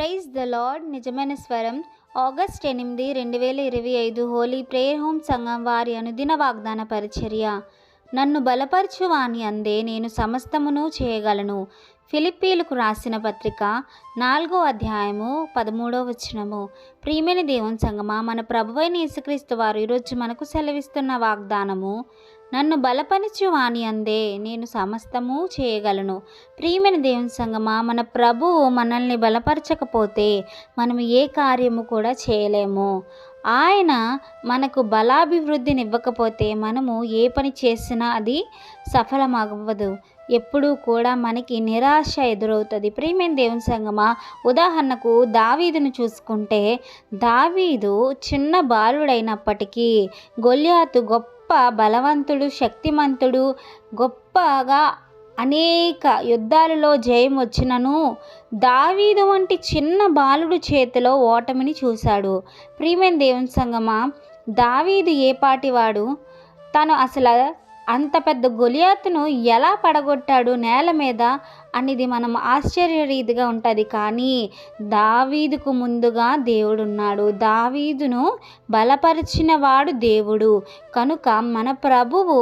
Praise the lord నిజమైన స్వరం. August ఎనిమిది రెండు వేల ఇరవై ఐదు హోలీ ప్రేయర్ హోమ్ సంఘం వారి అనుదిన వాగ్దాన పరిచర్య. నన్ను బలపరచువాని అందే నేను సమస్తమును చేయగలను. ఫిలిప్పీలకు రాసిన పత్రిక నాలుగో అధ్యాయము పదమూడో వచనము. ప్రియమైన దేవుని సంగమా మన ప్రభువైన యేసుక్రీస్తు వారు ఈరోజు మనకు సెలవిస్తున్న వాగ్దానము నన్ను బలపరచు వాణి అందే. నేను సమస్తము చేయగలను. ప్రియమైన దేవుని సంగమా మన ప్రభువు మనల్ని బలపరచకపోతే మనం ఏ కార్యము కూడా చేయలేము. ఆయన మనకు బలాభివృద్ధిని ఇవ్వకపోతే మనము ఏ పని చేసినా అది సఫలమవ్వదు. ఎప్పుడూ కూడా మనకి నిరాశ ఎదురవుతుంది. ప్రియమైన దేవుని సంగమా ఉదాహరణకు దావీదును చూసుకుంటే దావీదు చిన్న బాలుడైనప్పటికీ గొల్యాతు గొప్ప గొప్ప బలవంతుడు శక్తిమంతుడు గొప్పగా అనేక యుద్ధాలలో జయం వచ్చినను దావీదు వంటి చిన్న బాలుడు చేతిలో ఓటమిని చూశాడు. ప్రియమైన దేవుని సంగమా దావీదు ఏపాటివాడు తను అసలు అంత పెద్ద గొలియాతును ఎలా పడగొట్టాడు నేల మీద అనేది మనం ఆశ్చర్యరీతిగా ఉంటుంది. కానీ దావీదుకు ముందుగా దేవుడున్నాడు. దావీదును బలపరిచిన వాడు దేవుడు. కనుక మన ప్రభువు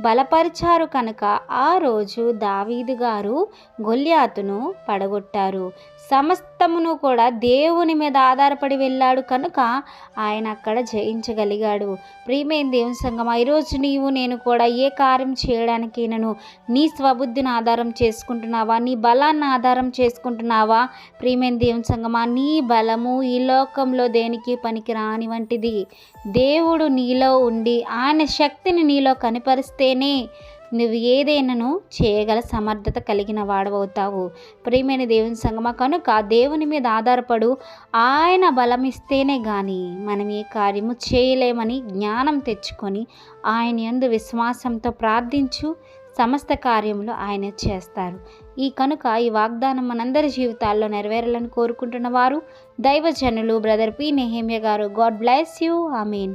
బలపరిచారు కనుక ఆ రోజు దావీదు గారు గొల్యాతును పడగొట్టారు. సమస్తమును కూడా దేవుని మీద ఆధారపడి వెళ్ళాడు కనుక ఆయన అక్కడ జయించగలిగాడు. ప్రియమైన దేవుని సంగమా ఈరోజు నీవు నేను కూడా ఏ కార్యం చేయడానికి నేను నీ స్వబుద్ధిని ఆధారం చేసుకుంటున్నావా? నీ బలాన్ని ఆధారం చేసుకుంటున్నావా? ప్రియమైన దేవుని సంగమా నీ బలము ఈ లోకంలో దేనికి పనికి రాని వంటిది. దేవుడు నీలో ఉండి ఆయన శక్తిని నీలో చేస్తేనే నువ్వు ఏదైనాను చేయగల సమర్థత కలిగిన వాడవవుతావు. ప్రియమైన దేవుని సంగమ కనుక దేవుని మీద ఆధారపడు ఆయన బలం ఇస్తేనే కానీ మనం ఏ కార్యము చేయలేమని జ్ఞానం తెచ్చుకొని ఆయన యందు విశ్వాసంతో ప్రార్థించు సమస్త కార్యములు ఆయన చేస్తారు. ఈ కనుక ఈ వాగ్దానం మనందరి జీవితాల్లో నెరవేరాలని కోరుకుంటున్న వారు దైవజనులు బ్రదర్ పి. నెహేమ్య గారు. God bless you. I mean